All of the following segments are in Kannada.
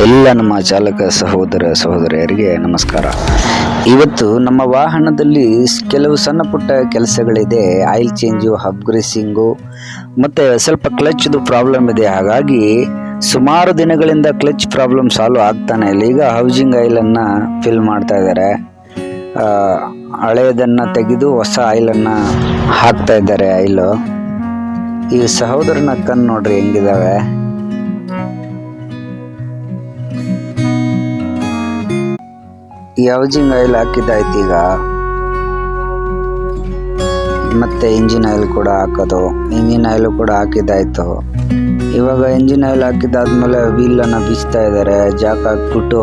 ಎಲ್ಲ ನಮ್ಮ ಚಾಲಕ ಸಹೋದರ ಸಹೋದರಿಯರಿಗೆ ನಮಸ್ಕಾರ. ಇವತ್ತು ನಮ್ಮ ವಾಹನದಲ್ಲಿ ಕೆಲವು ಸಣ್ಣ ಪುಟ್ಟ ಕೆಲಸಗಳಿದೆ. ಆಯಿಲ್ ಚೇಂಜು, ಹಬ್ ಗ್ರೀಸಿಂಗು, ಮತ್ತು ಸ್ವಲ್ಪ ಕ್ಲಚ್ದು ಪ್ರಾಬ್ಲಮ್ ಇದೆ. ಹಾಗಾಗಿ ಸುಮಾರು ದಿನಗಳಿಂದ ಕ್ಲಚ್ ಪ್ರಾಬ್ಲಮ್ ಸಾಲ್ವ್ ಆಗ್ತಾನೆ ಇಲ್ಲ. ಈಗ ಹೌಸಿಂಗ್ ಆಯಿಲನ್ನು ಫಿಲ್ ಮಾಡ್ತಾ ಇದ್ದಾರೆ. ಹಳೆಯದನ್ನು ತೆಗೆದು ಹೊಸ ಆಯಿಲನ್ನು ಹಾಕ್ತಾ ಇದ್ದಾರೆ ಆಯಿಲು. ಈ ಸಹೋದರನ ಕಣ್ಣು ನೋಡ್ರಿ ಹೆಂಗಿದಾವೆ. ಹೌಸಿಂಗ್ ಆಯಿಲ್ ಹಾಕಿದ್ದಾಯ್ತು ಈಗ? ಮತ್ತೆ ಇಂಜಿನ್ ಆಯಿಲ್ ಕೂಡ ಹಾಕೋದು, ಇಂಜಿನ್ ಆಯಿಲ್ ಕೂಡ ಹಾಕಿದ್ದಾಯ್ತು. ಇವಾಗ ಇಂಜಿನ್ ಆಯಿಲ್ ಹಾಕಿದ್ದಾದ್ಮೇಲೆ ವೀಲನ್ನು ಬಿಚ್ತಾ ಇದ್ದಾರೆ ಜಾಕ್ ಹಾಕ್ಬಿಟ್ಟು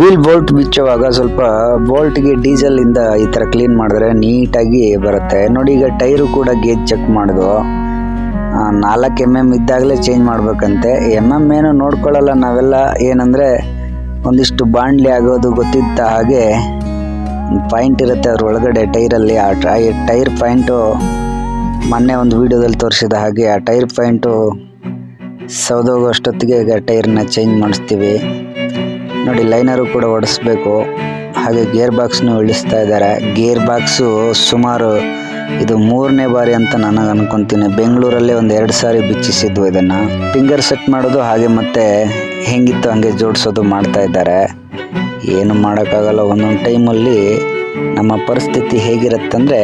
ವೀಲ್ ಬೋಲ್ಟ್ ಬಿಚ್ಚುವಾಗ ಸ್ವಲ್ಪ ಬೋಲ್ಟ್ಗೆ ಡೀಸೆಲಿಂದ ಈ ಥರ ಕ್ಲೀನ್ ಮಾಡಿದ್ರೆ ನೀಟಾಗಿ ಬರುತ್ತೆ. ನೋಡಿ ಈಗ ಟೈರು ಕೂಡ ಗೇಜ್ ಚೆಕ್ ಮಾಡಿದ್ವು ನಾಲ್ಕು ಎಂ ಎಂ ಇದ್ದಾಗಲೇ ಚೇಂಜ್ ಮಾಡ್ಬೇಕಂತೆ. ಎಂ ಎಂ ಏನು ನೋಡ್ಕೊಳ್ಳಲ್ಲ ನಾವೆಲ್ಲ, ಏನಂದರೆ ಒಂದಿಷ್ಟು ಬಾಂಡ್ಲಿ ಆಗೋದು ಗೊತ್ತಿದ್ದ ಹಾಗೆ ಪಾಯಿಂಟ್ ಇರುತ್ತೆ ಅದ್ರ ಒಳಗಡೆ ಟೈರಲ್ಲಿ. ಆ ಟೈ, ಟೈರ್ ಪಾಯಿಂಟು ಮೊನ್ನೆ ಒಂದು ವೀಡಿಯೋದಲ್ಲಿ ತೋರಿಸಿದ ಹಾಗೆ ಆ ಟೈರ್ ಪಾಯಿಂಟು ಸೌದೋಗೋ ಅಷ್ಟೊತ್ತಿಗೆ ಈಗ ಟೈರ್ನ ಚೇಂಜ್ ಮಾಡಿಸ್ತೀವಿ. ನೋಡಿ, ಲೈನರು ಕೂಡ ಓಡಿಸ್ಬೇಕು ಹಾಗೆ ಗೇರ್ ಬಾಕ್ಸ್ನು ಇಳಿಸ್ತಾ ಇದ್ದಾರೆ. ಗೇರ್ ಬಾಕ್ಸು ಸುಮಾರು ಇದು ಮೂರನೇ ಬಾರಿ ಅಂತ ನನಗೆ ಅನ್ಕೊಂತೀನಿ. ಬೆಂಗಳೂರಲ್ಲೇ ಒಂದು ಎರಡು ಸಾರಿ ಬಿಚ್ಚಿಸಿದ್ವು ಇದನ್ನು. ಫಿಂಗರ್ ಸೆಟ್ ಮಾಡೋದು ಹಾಗೆ ಮತ್ತೆ ಹೆಂಗಿತ್ತು ಹಂಗೆ ಜೋಡಿಸೋದು ಮಾಡ್ತಾ ಇದ್ದಾರೆ. ಏನು ಮಾಡೋಕ್ಕಾಗಲ್ಲ. ಒಂದೊಂದು ಟೈಮಲ್ಲಿ ನಮ್ಮ ಪರಿಸ್ಥಿತಿ ಹೇಗಿರುತ್ತಂದರೆ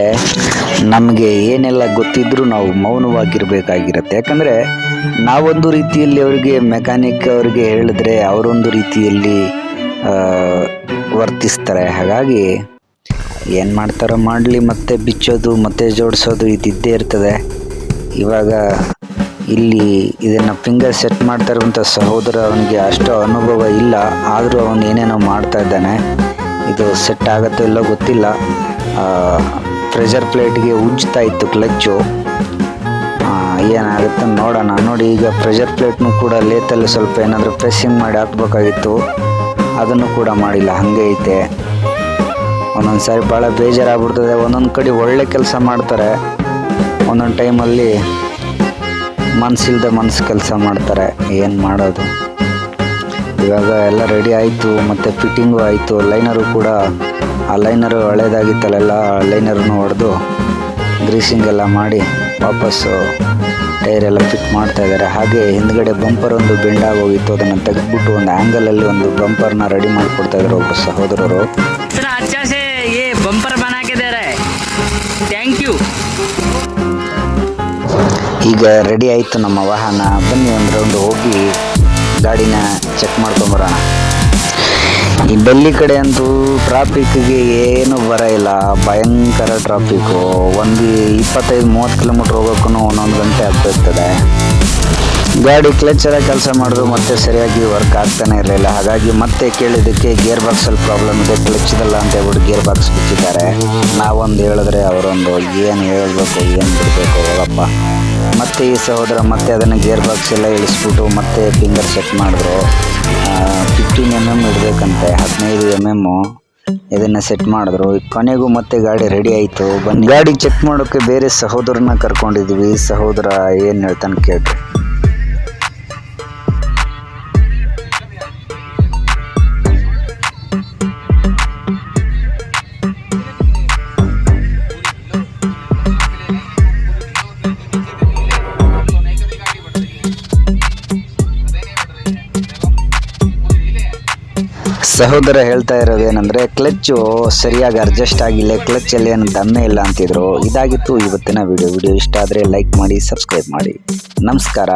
ನಮಗೆ ಏನೆಲ್ಲ ಗೊತ್ತಿದ್ರೂ ನಾವು ಮೌನವಾಗಿರಬೇಕಾಗಿರುತ್ತೆ. ಯಾಕಂದರೆ ನಾವೊಂದು ರೀತಿಯಲ್ಲಿ ಅವರಿಗೆ ಮೆಕ್ಯಾನಿಕ್ ಅವರಿಗೆ ಹೇಳಿದ್ರೆ ಅವರೊಂದು ರೀತಿಯಲ್ಲಿ ವರ್ತಿಸ್ತಾರೆ. ಹಾಗಾಗಿ ಏನು ಮಾಡ್ತಾರೋ ಮಾಡಲಿ, ಮತ್ತೆ ಬಿಚ್ಚೋದು, ಮತ್ತೆ ಜೋಡಿಸೋದು ಇದ್ದಿದ್ದೇ ಇರ್ತದೆ. ಇವಾಗ ಇಲ್ಲಿ ಇದನ್ನು ಫಿಂಗರ್ ಸೆಟ್ ಮಾಡ್ತಾ ಸಹೋದರ ಅವನಿಗೆ ಅಷ್ಟು ಅನುಭವ ಇಲ್ಲ. ಆದರೂ ಅವನು ಏನೇನೋ ಮಾಡ್ತಾ ಇದ್ದಾನೆ. ಇದು ಸೆಟ್ ಆಗುತ್ತೋ ಇಲ್ಲೋ ಗೊತ್ತಿಲ್ಲ. ಪ್ರೆಷರ್ ಪ್ಲೇಟ್ಗೆ ಉಜ್ತಾ ಇತ್ತು ಕ್ಲಚ್ಚು ಏನಾಗುತ್ತೆ ನೋಡೋಣ. ನೋಡಿ, ಈಗ ಪ್ರೆಷರ್ ಪ್ಲೇಟ್ನು ಕೂಡ ಲೇತಲ್ಲಿ ಸ್ವಲ್ಪ ಏನಾದರೂ ಪ್ರೆಸ್ಸಿಂಗ್ ಮಾಡಿ ಹಾಕ್ಬೇಕಾಗಿತ್ತು. ಅದನ್ನು ಕೂಡ ಮಾಡಿಲ್ಲ. ಹಾಗೆ ಐತೆ. ಒಂದೊಂದು ಸಾರಿ ಭಾಳ ಬೇಜಾರಾಗ್ಬಿಡ್ತದೆ. ಒಂದೊಂದು ಕಡೆ ಒಳ್ಳೆ ಕೆಲಸ ಮಾಡ್ತಾರೆ. ಒಂದೊಂದು ಟೈಮಲ್ಲಿ ಮನಸ್ಸಿಲ್ದೆ ಮನಸ್ಸು ಕೆಲಸ ಮಾಡ್ತಾರೆ. ಏನು ಮಾಡೋದು? ಇವಾಗ ಎಲ್ಲ ರೆಡಿ ಆಯಿತು. ಮತ್ತು ಫಿಟ್ಟಿಂಗು ಆಯಿತು. ಲೈನರು ಕೂಡ, ಆ ಲೈನರು ಹಳೇದಾಗಿತ್ತಲ್ಲೆಲ್ಲ ಲೈನರನ್ನು ಹೊಡೆದು ಗ್ರೀಸಿಂಗ್ ಎಲ್ಲ ಮಾಡಿ ವಾಪಸ್ಸು ಟೈರ್ ಎಲ್ಲ ಫಿಟ್ ಮಾಡ್ತಾ ಇದ್ದಾರೆ. ಹಾಗೆ ಹಿಂದ್ಗಡೆ ಬಂಪರ್ ಒಂದು ಬೆಂಡ್ ಆಗೋಗಿತ್ತು. ಅದನ್ನು ತೆಗೆದ್ಬಿಟ್ಟು ಒಂದು ಆ್ಯಂಗಲಲ್ಲಿ ಒಂದು ಬಂಪರ್ನ ರೆಡಿ ಮಾಡಿಕೊಡ್ತಾ ಇದ್ದಾರೆ ಒಬ್ಬರು ಸಹೋದರರು. ಬಂಪರ್ ಬನಾಕಿದ್ದಾರೆ ಥ್ಯಾಂಕ್ ಯು ಈಗ ರೆಡಿ ಆಯಿತು ನಮ್ಮ ವಾಹನ. ಬನ್ನಿ ಒಂದು ರೌಂಡ್ ಹೋಗಿ ಗಾಡಿನ ಚೆಕ್ ಮಾಡ್ಕೊಂಬರೋಣ ಈ ಡೆಲ್ಲಿ ಕಡೆ ಅಂತೂ ಟ್ರಾಫಿಕ್ಗೆ ಏನು ಬರ ಇಲ್ಲ. ಭಯಂಕರ ಟ್ರಾಫಿಕ್ಕು ಒಂದು ಇಪ್ಪತ್ತೈದು, ಮೂವತ್ತು ಕಿಲೋಮೀಟ್ರ್ ಹೋಗೋಕ್ಕೂ ಒಂದೊಂದು ಗಂಟೆ ಆಗ್ತಿರ್ತದೆ ಗಾಡಿ ಕ್ಲಚ್ಚರ ಕೆಲಸ ಮಾಡಿದ್ರು ಮತ್ತೆ ಸರಿಯಾಗಿ ವರ್ಕ್ ಆಗ್ತಾನೆ ಇರಲಿಲ್ಲ. ಹಾಗಾಗಿ ಮತ್ತೆ ಕೇಳಿದ್ದಕ್ಕೆ ಗೇರ್ ಬಾಕ್ಸಲ್ಲಿ ಪ್ರಾಬ್ಲಮ್ ಇದೆ. ಕ್ಲಚ್ದಲ್ಲ ಅಂತ ಹೇಳ್ಬಿಟ್ಟು ಗೇರ್ ಬಾಕ್ಸ್ ಬಿಚ್ಚಿದ್ದಾರೆ. ನಾವೊಂದು ಹೇಳಿದ್ರೆ ಅವರೊಂದು ಏನು ಹೇಳಬೇಕು, ಏನು ಬಿಡಬೇಕು ಹೋಗಪ್ಪ ಮತ್ತೆ ಈ ಸಹೋದರ ಮತ್ತೆ ಅದನ್ನು ಗೇರ್ ಬಾಕ್ಸ್ ಎಲ್ಲ ಇಳಿಸ್ಬಿಟ್ಟು ಮತ್ತೆ ಫಿಂಗರ್ ಸೆಟ್ ಮಾಡಿದ್ರು. ಫಿಫ್ಟೀನ್ ಎಂ ಎಂ ಇಡಬೇಕಂತೆ, ಹದಿನೈದು ಎಂ ಎಮ್ಮು ಇದನ್ನು ಸೆಟ್ ಮಾಡಿದ್ರು. ಕೊನೆಗೂ ಮತ್ತೆ ಗಾಡಿ ರೆಡಿ ಆಯಿತು. ಬನ್ನಿ. ಗಾಡಿ ಚೆಕ್ ಮಾಡೋಕ್ಕೆ ಬೇರೆ ಸಹೋದರನ ಕರ್ಕೊಂಡಿದ್ವಿ. ಸಹೋದರ ಏನು ಹೇಳ್ತಾನೆ ಕೇಳ್ರಿ. ಸಹೋದರ ಹೇಳ್ತಾ ಇರೋದು ಏನಂದ್ರೆ, ಕ್ಲಚ್ಚು ಸರಿಯಾಗಿ ಅಡ್ಜಸ್ಟ್ ಆಗಿಲ್ಲ, ಕ್ಲಚ್ಚಲ್ಲಿ ಏನು ದಮ್ಮೆ ಇಲ್ಲ ಅಂತಿದ್ರು. ಇದಾಗಿತ್ತು ಇವತ್ತಿನ ವಿಡಿಯೋ ವಿಡಿಯೋ ಇಷ್ಟ ಆದರೆ ಲೈಕ್ ಮಾಡಿ ಸಬ್ಸ್ಕ್ರೈಬ್ ಮಾಡಿ. ನಮಸ್ಕಾರ.